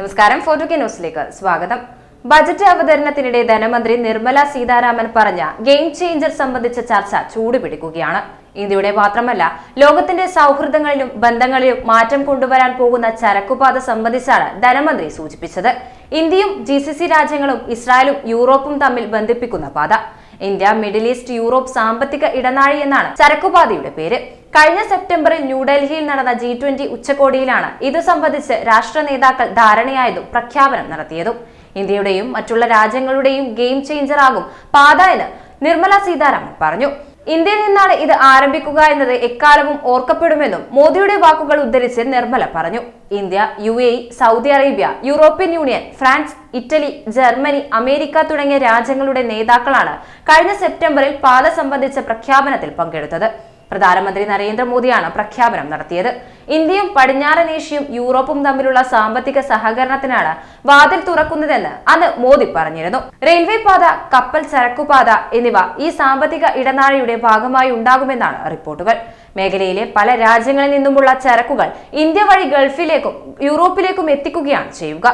നമസ്കാരം ഫോർട്ടു കെ ന്യൂസിലേക്ക് സ്വാഗതം. ബജറ്റ് അവതരണത്തിനിടെ ധനമന്ത്രി നിർമ്മല സീതാരാമൻ പറഞ്ഞ ഗെയിം ചേഞ്ചർ സംബന്ധിച്ച ചർച്ച ചൂടുപിടിക്കുകയാണ്. ഇന്ത്യയുടെ മാത്രമല്ല ലോകത്തിന്റെ സൗഹൃദങ്ങളിലും ബന്ധങ്ങളിലും മാറ്റം കൊണ്ടുവരാൻ പോകുന്ന ചരക്കുപാത സംബന്ധിച്ചാണ് ധനമന്ത്രി സൂചിപ്പിച്ചത്. ഇന്ത്യയും ജി രാജ്യങ്ങളും ഇസ്രായേലും യൂറോപ്പും തമ്മിൽ ബന്ധിപ്പിക്കുന്ന പാത. ഇന്ത്യ മിഡിൽ ഈസ്റ്റ് യൂറോപ്പ് സാമ്പത്തിക ഇടനാഴി എന്നാണ് ചരക്കുപാതയുടെ പേര്. കഴിഞ്ഞ സെപ്റ്റംബറിൽ ന്യൂഡൽഹിയിൽ നടന്ന ജി ട്വന്റി ഉച്ചകോടിയിലാണ് ഇത് സംബന്ധിച്ച് രാഷ്ട്ര നേതാക്കൾ ധാരണയായതും പ്രഖ്യാപനം നടത്തിയതും. ഇന്ത്യയുടെയും മറ്റുള്ള രാജ്യങ്ങളുടെയും ഗെയിം ചേഞ്ചർ ആകും പാത എന്ന് നിർമ്മല സീതാരാമൻ പറഞ്ഞു. ഇന്ത്യയിൽ നിന്നാണ് ഇത് ആരംഭിക്കുക എന്നത് എക്കാലവും ഓർക്കപ്പെടുമെന്നും മോദിയുടെ വാക്കുകൾ ഉദ്ധരിച്ച് നിർമ്മല പറഞ്ഞു. India U A Saudi Arabia European Union France Italy Germany America തുടങ്ങിയ രാജ്യങ്ങളുടെ നേതാക്കളാണ് കഴിഞ്ഞ സെപ്റ്റംബറിൽ പാത സംബന്ധിച്ച പ്രഖ്യാപനത്തിൽ പങ്കെടുത്തത്. പ്രധാനമന്ത്രി നരേന്ദ്രമോദിയാണ് പ്രഖ്യാപനം നടത്തിയത്. ഇന്ത്യയും പടിഞ്ഞാറൻ ഏഷ്യയും യൂറോപ്പും തമ്മിലുള്ള സാമ്പത്തിക സഹകരണത്തിനാണ് വാതിൽ തുറക്കുന്നതെന്ന് അന്ന് മോദി പറഞ്ഞിരുന്നു. റെയിൽവേ പാത കപ്പൽ ചരക്കുപാത എന്നിവ ഈ സാമ്പത്തിക ഇടനാഴിയുടെ ഭാഗമായി ഉണ്ടാകുമെന്നാണ് റിപ്പോർട്ടുകൾ. മേഖലയിലെ പല രാജ്യങ്ങളിൽ നിന്നുമുള്ള ചരക്കുകൾ ഇന്ത്യ വഴി ഗൾഫിലേക്കും യൂറോപ്പിലേക്കും എത്തിക്കുകയാണ് ചെയ്യുക.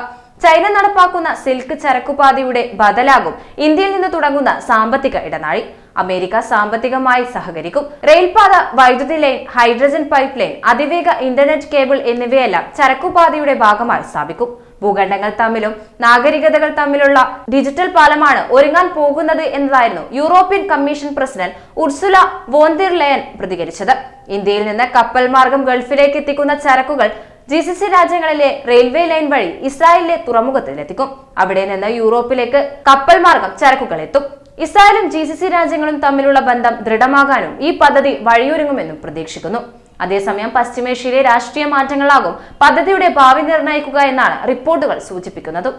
ചൈന നടപ്പാക്കുന്ന സിൽക്ക് ചരക്കുപാതയുടെ ബദലാകും. ഇന്ത്യയിൽ നിന്ന് തുടങ്ങുന്ന സാമ്പത്തിക ഇടനാഴി. അമേരിക്ക സാമ്പത്തികമായി സഹകരിക്കും. റെയിൽപാത വൈദ്യുതി ലൈൻ ഹൈഡ്രജൻ പൈപ്പ് ലൈൻ അതിവേഗ ഇന്റർനെറ്റ് കേബിൾ എന്നിവയെല്ലാം ചരക്കുപാതയുടെ ഭാഗമായി സ്ഥാപിക്കും. ഭൂഖണ്ഡങ്ങൾ തമ്മിലും നാഗരികതകൾ തമ്മിലുള്ള ഡിജിറ്റൽ പാലമാണ് ഒരുങ്ങാൻ പോകുന്നത് എന്നതായിരുന്നു European commission president Ursula von der Leyen പ്രതികരിച്ചത്. ഇന്ത്യയിൽ നിന്ന് കപ്പൽ മാർഗം ഗൾഫിലേക്ക് എത്തിക്കുന്ന ചരക്കുകൾ ജി സി സി രാജ്യങ്ങളിലെ റെയിൽവേ ലൈൻ വഴി ഇസ്രായേലിലെ തുറമുഖത്തിലെത്തിക്കും. അവിടെ നിന്ന് യൂറോപ്പിലേക്ക് കപ്പൽ മാർഗം ചരക്കുകൾ എത്തും ഇസ്രായേലും ജി സി സി രാജ്യങ്ങളും തമ്മിലുള്ള ബന്ധം ദൃഢമാകാനും ഈ പദ്ധതി വഴിയൊരുങ്ങുമെന്നും പ്രതീക്ഷിക്കുന്നു. അതേസമയം പശ്ചിമേഷ്യയിലെ രാഷ്ട്രീയ മാറ്റങ്ങളാകും പദ്ധതിയുടെ ഭാവി നിർണയിക്കുക എന്നാണ് റിപ്പോർട്ടുകൾ സൂചിപ്പിക്കുന്നത്.